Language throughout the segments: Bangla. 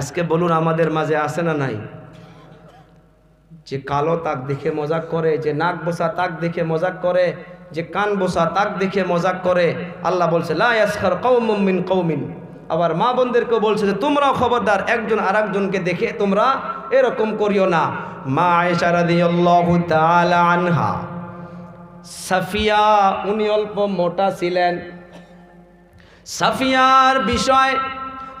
আজকে বলুন আমাদের মাঝে আছে না নাই? যে কালো তাক দেখে মজাক করে, যে নাক বসা তাক দেখে মজাক করে, যে কান বসা তাক দেখে মজাক করে, আল্লাহ বলছে, লা ইয়াসখার কওমুম মিন কওমিন। আবার মা বোনদেরকেও বলছে যে, তোমরাও খবরদার, একজন আরেকজনকে দেখে তোমরা এরকম করিও না। মা আনহা। সাফিয়া, উনি অল্প মোটা ছিলেন। সাফিয়ার বিষয়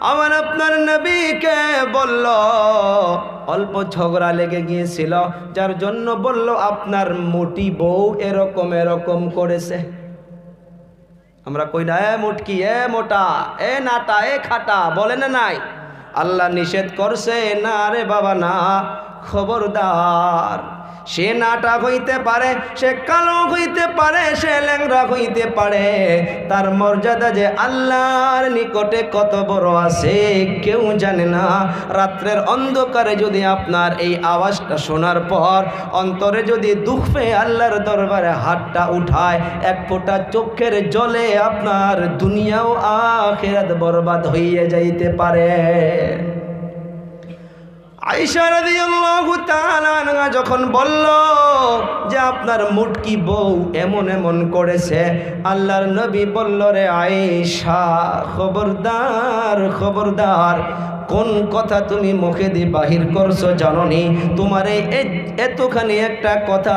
আমার আপনার নবীকে বলল? অল্প ঝগড়া লেগে গিয়েছিল, যার জন্য বলল, আপনার মোটি বউ এরকম এরকম করেছে। আমরা কই না, এ মোটকি, এ মোটা, এ নাটা, এ খাটা, বলে না নাই? আল্লাহ নিষেধ করছে, না রে বাবা, না, খবরদার। সে নাটা হইতে পারে, সে কালো হইতে পারে, সে ল্যাংরা হইতে পারে। তার মর্যাদা যে আল্লাহর নিকটে কত বড় আছে, কেউ জানে না। রাত্রের অন্ধকারে যদি আপনার এই আওয়াজটা শোনার পর অন্তরে যদি দুঃখ পেয়ে আল্লাহর দরবারে হাতটা উঠায়, এক ফোঁটা চোখের জলে আপনার দুনিয়াও আখেরাত বরবাদ হইয়া যাইতে পারে। যখন বলল যে আপনার মুটকি বউ এমন এমন করেছে, আল্লাহর নবী বলল, রে আয়েশা, খবরদার খবরদার কোন কথা তুমি মুখে দিয়ে বাহির করছ জাননি? তোমার এই এতখানি একটা কথা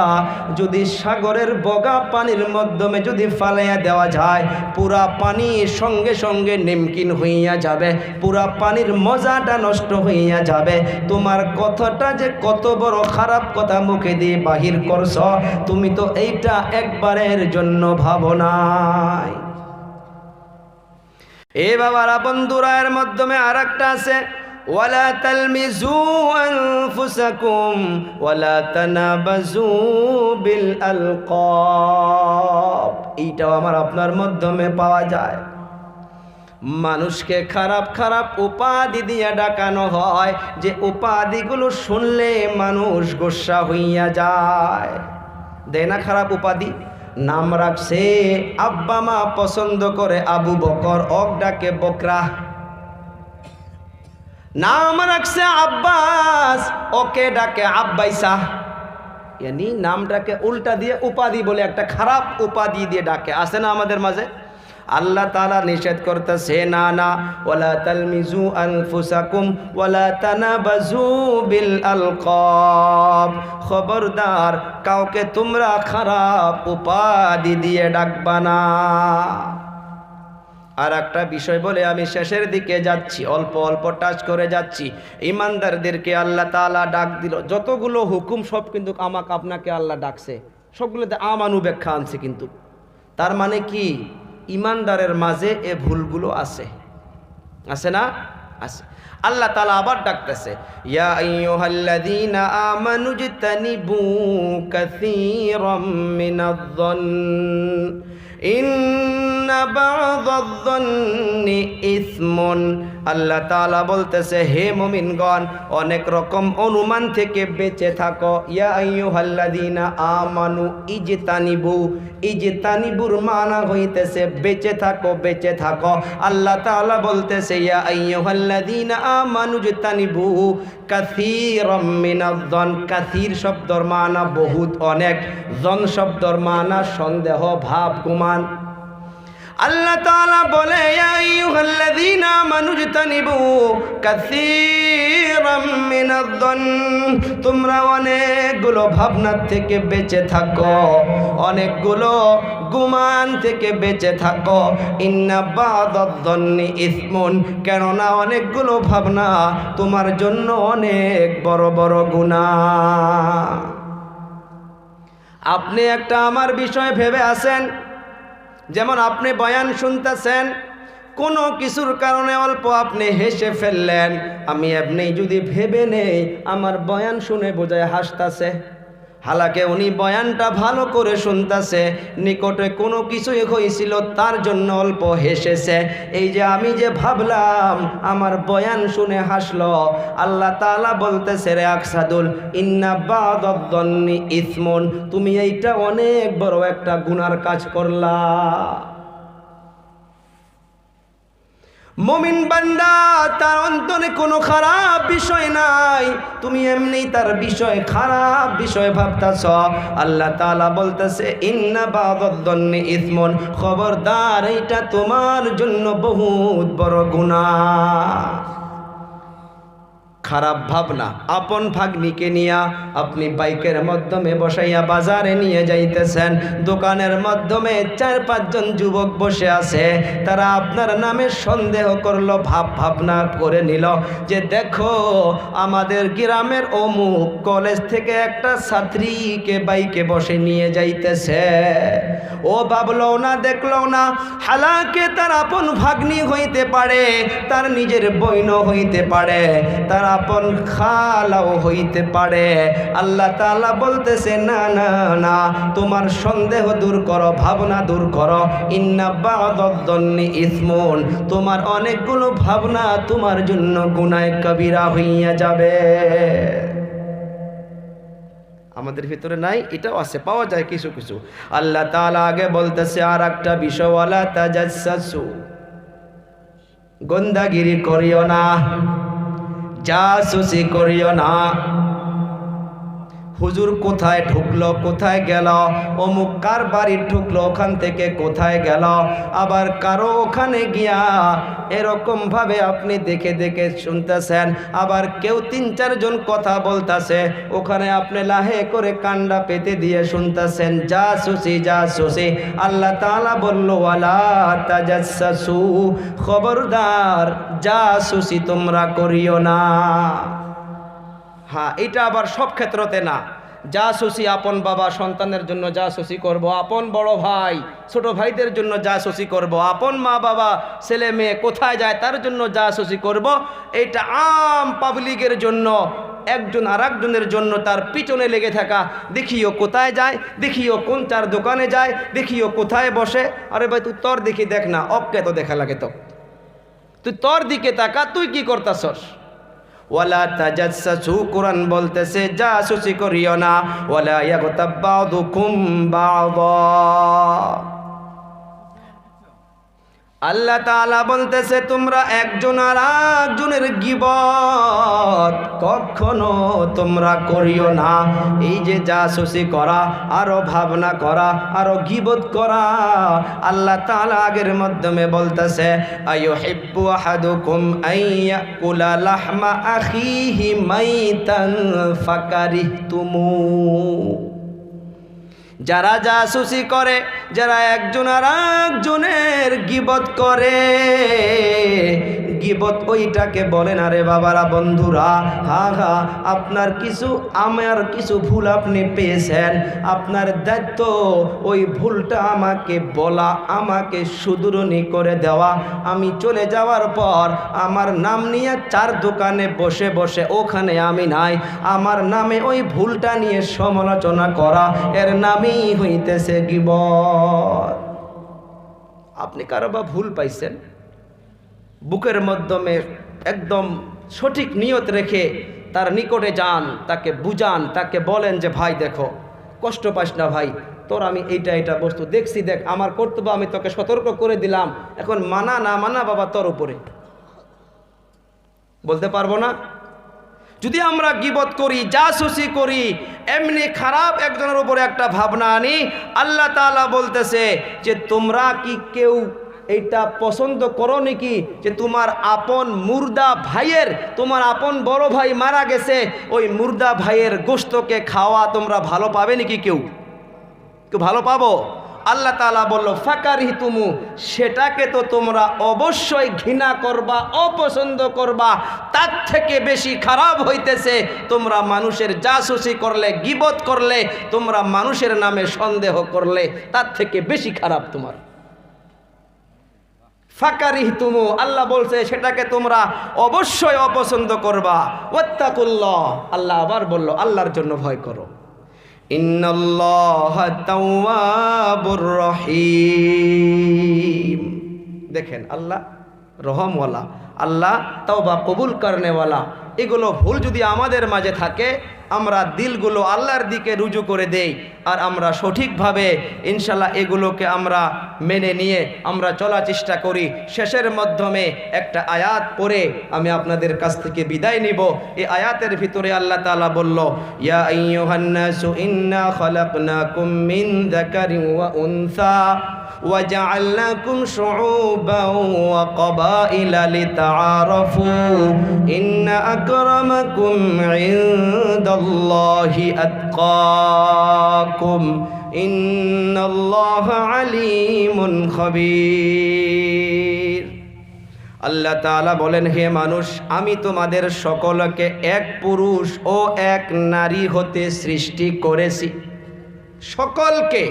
যদি সাগরের বগা পানির মাধ্যমে যদি ফালাইয়া দেওয়া যায়, পুরা পানি সঙ্গে সঙ্গে নিমকিন হইয়া যাবে, পুরা পানির মজাটা নষ্ট হইয়া যাবে। তোমার কথাটা যে কত বড় খারাপ কথা মুখে দিয়ে বাহির করছ, তুমি তো এইটা একবারের জন্য ভাবো নাই। এ বাবারা, বন্ধুরা, এর মাধ্যমে আর একটা আছে এইটাও আমার আপনার মাধ্যমে পাওয়া যায়। মানুষকে খারাপ খারাপ উপাধি দিয়ে ডাকানো হয়, যে উপাধিগুলো শুনলে মানুষ গোসা হইয়া যায়। দেয় না খারাপ উপাধি? নাম রাখছে, আব্বা মা পছন্দ করে আবু বকর, অক ডাকে বকরা। নাম রাখছে আব্বাস ওকে ডাকে আব্বাইসা। ইয়ানি নামটাকে উল্টা দিয়ে উপাধি বলে একটা খারাপ উপাধি দিয়ে ডাকে। আসে না আমাদের মাঝে? আল্লাহ তালা নিষেধ করতেছে, না না। ওলা তালমিজু আনফুসাকুম, ওয়ালা তানাবাজু বিল আলকাব। খবরদার, কাউকে তোমরা খারাপ উপাধি দিয়ে ডাকবা না। আর একটা বিষয় বলে আমি শেষের দিকে যাচ্ছি, অল্প অল্প টাচ করে যাচ্ছি। ইমানদারদেরকে আল্লাহ তালা ডাক দিল। যতগুলো হুকুম, সব কিন্তু আমাকে আপনাকে আল্লাহ ডাকছে। সবগুলোতে আমানু ব্যাখ্যা আনছে কিন্তু। তার মানে কি? ইমানদারের মাঝে এ ভুলগুলো আছে। আছে না? আছে। আল্লাহ তালা আবার ডাকতেছে ইয়া ইসমুন। আল্লাহ তাআলা বলতেছে, হে মুমিনগণ, অনেক রকম অনুমান থেকে বেঁচে থাকো। ইয়া আইয়ুহাল্লাযীনা আমানু ইজতানিবু। ইজতানিবুর মানা হইতেছে, বেঁচে থাকো বেঁচে থাকো। আল্লাহ তাআলা বলতেছে, ইয়া আইয়ুহাল্লাযীনা আমানু ইজতানিবু। কাসীরাম মিনায-যন কাসীর শব্দর মানা বহুত অনেক। জন শব্দর মানা সন্দেহ, ভাব গুমান আল্লাহ তাআলা বলে, ইয়া আইয়ুহাল্লাযীনা আমানু ইজতানিবু কাসীরাম মিনায-যন তোমরা অনেকগুলো ভাবনার থেকে বেঁচে থাকো, অনেকগুলো গুমান থেকে বেঁচে থাকো। ইন্না বাদাদ-যন্নি ইসমুন, কেননা অনেকগুলো ভাবনা তোমার জন্য অনেক বড় বড় গুনাহ আপনি একটা আমার বিষয় ভেবে আছেন যেমন আপনি বয়ান শুনতেছেন, কোনো কিছুর কারণে অল্প আপনি হেসে ফেললেন। আমি আপনি যদি ভেবে নেই, আমার বয়ান শুনে বোঝায় হাসতাছে। হালাকে উনি বয়ানটা ভালো করে শুনতেছে, নিকটে কোনো কিছুই হয়েছিল তার জন্য অল্প হেসেছে। এই যে আমি যে ভাবলাম, আমার বয়ান শুনে হাসল, আল্লাহ তালা বলতেছে, রে আকসাদুল, ইন্না বাদদ্দন্নি ইসমন, তুমি এইটা অনেক বড় একটা গুনার কাজ করলা। মমিন বান্দা, তার অন্তরে কোনো খারাপ বিষয় নাই। তুমি এমনি তার বিষয় খারাপ বিষয় ভাবতাছ। আল্লাহ তালা বলতেছে, ইন্না বাদদ্দন্নি ইসমন। খবরদার, এইটা তোমার জন্য বহুত বড় গুনাহ। খারাপ ভাবনা। আপন ভাগ্নিকে নিয়া আপনি বাইকের মাধ্যমে বসাইয়া বাজারে নিয়ে যাইতেছেন। দোকানের মাধ্যমে চার পাঁচজন যুবক বসে আছে। তারা আপনার নামে সন্দেহ করল, ভাব ভাবনা করে নিল যে, দেখো, আমাদের গ্রামের অমুক কলেজ থেকে একটা ছাত্রীকে বাইকে বসে নিয়ে যাইতেছে। ও ভাবলো না, দেখল না। হালাকে তার আপন ভাগ্নি হইতে পারে, তার নিজের বৈন হইতে পারে। তার আপন খালাও হইতে পারে। আল্লাহ তালা বলতেছে, না না না, তোমার সন্দেহ দূর করো, ভাবনা দূর করো। ইন্না বাদদ্দন্নি ইসমুন, তোমার অনেকগুলো ভাবনা তোমার জন্য গুনায় কবিরা হইয়া যাবে। আমাদের ভিতরে নাই, এটাও আছে, পাওয়া যায় কিছু কিছু। আল্লাহ তালা আগে বলতেছে আর একটা বিষয়ওয়ালা ওয়ালা তাজাসসু গন্দাগিরি করিও না। জাসুসি করিও না। হুজুর কোথায় ঢুকলো, কোথায় গেল? অমুক কার বাড়ি ঢুকলো, ওখান থেকে কোথায় গেল? আবার কারও ওখানে গিয়া এরকম ভাবে আপনি দেখে দেখে শুনতেছেন, আবার কেউ তিন চারজন কথা বলতাছে, ওখানে আপনি লাহে করে কান্ডা পেতে দিয়ে শুনতেছেন, যা সুসি যা সুসি। আল্লাহ তাআলা বলল তাজাসসু খবরদার, যা সুসি তোমরা করিও না। হ্যাঁ এটা আবার সব ক্ষেত্রতে না। যা শশী আপন বাবা সন্তানের জন্য যা শশী করব, আপন বড় ভাই ছোট ভাইদের জন্য যা শশী করব, আপন মা বাবা ছেলে মেয়ে কোথায় যায় তার জন্য যা শশী করব। এটা আম পাবলিকের জন্য, একজন আর একজনের জন্য তার পিছনে লেগে থাকা। দেখিও কোথায় যায়, দেখিও কোন চার দোকানে যায়, দেখিও কোথায় বসে। আরে ভাই, তুই তোর দেখি দেখ না অপকে তো দেখা লাগে তো। তুই তোর দিকে তাকা, তুই কি করতাছস? ওয়ালা তাজাসসু কোরআন বলতেছে জাসুসি করিও না। ওয়ালা ইয়াগতাব বাদুকুম বাদা। আল্লাহ তালা বলতেছে, তোমরা একজন আর একজনের গিবত কখনো তোমরা করিও না। এই যে জাসুসি করা, আরও ভাবনা করা, আরও গিবত করা। আল্লাহ তাআলা আগের মাধ্যমে বলতেছে, আয়ুহিব্বু আহাদুকুম আইয়াকুলা লাহমা আখিহি মাইতান ফাকারিহতুমু। যারা জাসুসি করে যারা একজন আর একজনের গিবত করে গিবত ওইটাকে বলেন, আরে বাবারা, বন্ধুরা, হা হা, আপনার কিছু, আমার কিছু ভুল আপনি পেয়েছেন। আপনার দায়িত্ব ওই ভুলটা আমাকে বলা, আমাকে সুদূরণী করে দেওয়া। আমি চলে যাওয়ার পর আমার নাম নিয়ে চার দোকানে বসে বসে ওখানে আমি নাই। আমার নামে ওই ভুলটা নিয়ে সমালোচনা করা, এর নামই হইতেছে গিবত। আপনি কারও বা ভুল পাইছেন? বুকের মাধ্যমে একদম সঠিক নিয়ত রেখে তার নিকটে যান, তাকে বুঝান, তাকে বলেন যে, ভাই, দেখো, কষ্ট পাস না ভাই, তোর আমি এইটা এটা বস্তু দেখছি, দেখ, আমার কর্তব্য আমি তোকে সতর্ক করে দিলাম, এখন মানা না মানা বাবা তোর উপরে। বলতে পারব না? যদি আমরা গিবত করি যা জাসুসি করি, এমনি খারাপ একজনের উপরে একটা ভাবনা আনি, আল্লাহ তাআলা বলতেছে যে, তোমরা কি কেউ এইটা পছন্দ করো নাকি যে তোমার আপন মুর্দা ভাইয়ের, তোমার আপন বড় ভাই মারা গেছে, ওই মুর্দা ভাইয়ের গোস্তকে খাওয়া তোমরা ভালো পাবে নাকি কেউ? কেউ ভালো পাবো? আল্লাহ তাআলা বলল ফাকারি তুমু সেটাকে তো তোমরা অবশ্যই ঘৃণা করবা, অপছন্দ করবা, তার থেকে বেশি খারাপ হইতেছে। তোমরা মানুষের জাসুসি করলে, গিবত করলে, তোমরা মানুষের নামে সন্দেহ করলে, তার থেকে বেশি খারাপ তোমার। ফাকারি তুমু আল্লাহ বলছে, সেটাকে তোমরা অবশ্যই অপছন্দ করবা। ওত্তাকুল্লাহ আল্লাহ আবার বলল, আল্লাহর জন্য ভয় করো। দেখেন, আল্লাহ রহমওয়ালা, আল্লাহ তাওবা কবুল করনেওয়ালা। এগুলো ভুল যদি আমাদের মাঝে থাকে, আমরা দিলগুলো আল্লাহর দিকে রুজু করে দেই। আর আমরা সঠিকভাবে ইনশাল্লাহ এগুলোকে আমরা মেনে নিয়ে আমরা চলার চেষ্টা করি শেষের মাধ্যমে একটা আয়াত পড়ে আমি আপনাদের কাছ থেকে বিদায় নিব এই আয়াতের ভিতরে আল্লাহ তাআলা বলল ইয়া আইয়ুহান্নাসু ইন্না খালাকনাকুম মিন যাকারিন ওয়া উনসা وجعلناكم شعوبا وقبائل لتعارفوا إن أكرمكم عند الله أتقاكم إن الله عليم خبير আল্লাহ তাআলা বলেন হে মানুষ আমি তোমাদের সকলকে এক পুরুষ ও এক নারী হতে সৃষ্টি করেছি সকলকে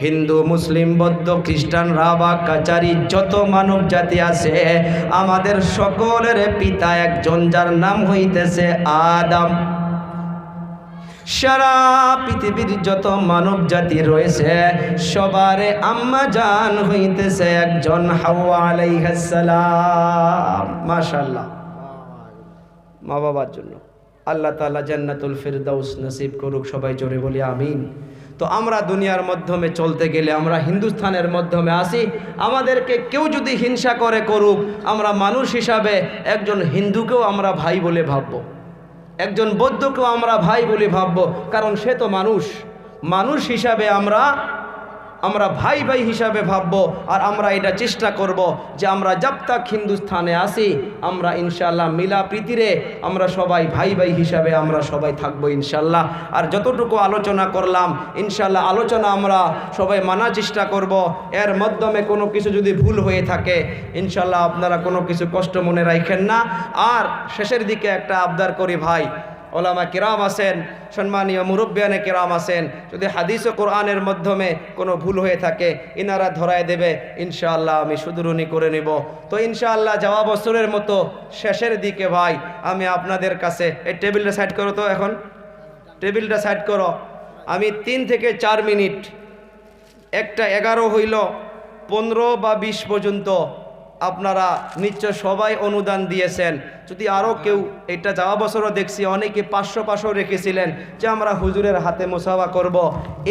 হিন্দু মুসলিম বৌদ্ধ খ্রিস্টান রাবা কাচারি যত মানব জাতি আছে আমাদের সকলের পিতা একজন যার নাম হইতেছে আদম সারা পৃথিবীর যত মানব জাতি রয়েছে, সবারে আম্মা জান হইতেছে একজন হাওয়া আলাইহাসসালাম মাশাআল্লাহ। মা বাবার জন্য। আল্লাহ তাআলা জান্নাতুল ফিরদাউস নসিব করুক, সবাই জোরে বলি আমিন। তো আমরা দুনিয়ার মাধ্যমে চলতে গেলে, আমরা হিন্দুস্থানের মাধ্যমে আসি, আমাদেরকে কেউ যদি হিংসা করে করুক, আমরা মানুষ হিসাবে একজন হিন্দুকেও আমরা ভাই বলে ভাববো। একজন বৌদ্ধকেও আমরা ভাই বলে ভাববো কারণ সে তো মানুষ। মানুষ হিসাবে আমরা আমরা ভাই ভাই হিসাবে ভাববো আর আমরা এটা চেষ্টা করব যে আমরা জব তাক হিন্দুস্থানে আসি, আমরা ইনশাল্লাহ মিলা প্রীতিরে আমরা সবাই ভাই ভাই হিসাবে আমরা সবাই থাকব ইনশাল্লাহ আর যতটুকু আলোচনা করলাম ইনশাল্লাহ আলোচনা আমরা সবাই মানার চেষ্টা করব। এর মাধ্যমে কোনো কিছু যদি ভুল হয়ে থাকে ইনশাল্লাহ আপনারা কোনো কিছু কষ্ট মনে রাখেন না। আর শেষের দিকে একটা আবদার করি ভাই ওলামা কিরাম আছেন, সম্মানীয় মুরব্বিয়ানে কিরাম আছেন, যদি হাদিস ও কোরআনের মাধ্যমে কোনো ভুল হয়ে থাকে, ইনারা ধরায় দেবে, ইনশাআল্লাহ আমি সুদরুনি করে নেব। তো ইনশাআল্লাহ যাওয়া বছরের মতো শেষের দিকে ভাই, আমি আপনাদের কাছে, এই টেবিলটা সাইড করো তো এখন। টেবিলটা সাইড করো। আমি তিন থেকে চার মিনিট, একটা এগারো হইল, পনেরো বা বিশ পর্যন্ত। আপনারা নিশ্চয় সবাই অনুদান দিয়েছেন। যদি আরও কেউ এটা যাওয়া বছরও দেখছি, অনেকে পাঁচশো পাঁচশো রেখেছিলেন যে আমরা হুজুরের হাতে মোসাফা করব।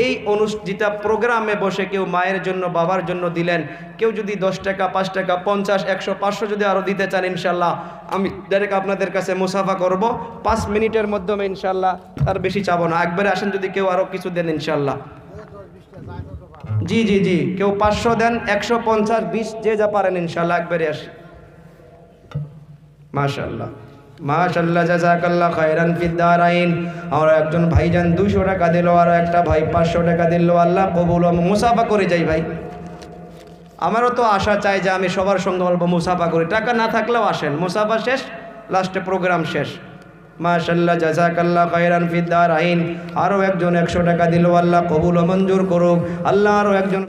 এই অনুষ্ঠিত প্রোগ্রামে বসে কেউ মায়ের জন্য, বাবার জন্য দিলেন, কেউ যদি দশ টাকা, পাঁচ টাকা, পঞ্চাশ, একশো, পাঁচশো যদি আরও দিতে চান, ইনশাল্লাহ, আমি ডাইরেক্ট আপনাদের কাছে মুসাফা করব। পাঁচ মিনিটের মাধ্যমে, ইনশাল্লাহ, তার বেশি চাবো না। একবারে আসেন যদি কেউ আরও কিছু দেন, ইনশাল্লাহ। জি জি জি। কেউ পাঁচশো দেন, একশো পঞ্চাশ, বিশ, যে যা পারেন ইনশাল্লাহ একবারে আসে। মাশাল্লাহ মাশাল্লাহ জাজাকাল্লাহ খায়রান ফিদ্দারাইন আর একজন ভাইজান দুশো টাকা দিল, আর একটা ভাই পাঁচশো টাকা দিল। আল্লাহ কবুল আমি মুসাফা করে যাই ভাই। আমারও তো আশা চাই যে আমি সবার সঙ্গে অল্প মুসাফা করি। টাকা না থাকলেও আসেন। মুসাফা শেষ, লাস্টে প্রোগ্রাম শেষ। মাশাল্লাহ জাজাকাল্লাহ খায়রান ফিদ্দার আইন আরও একজন একশো টাকা দিল, আল্লাহ কবুল মঞ্জুর করুক। আল্লাহ আরও একজন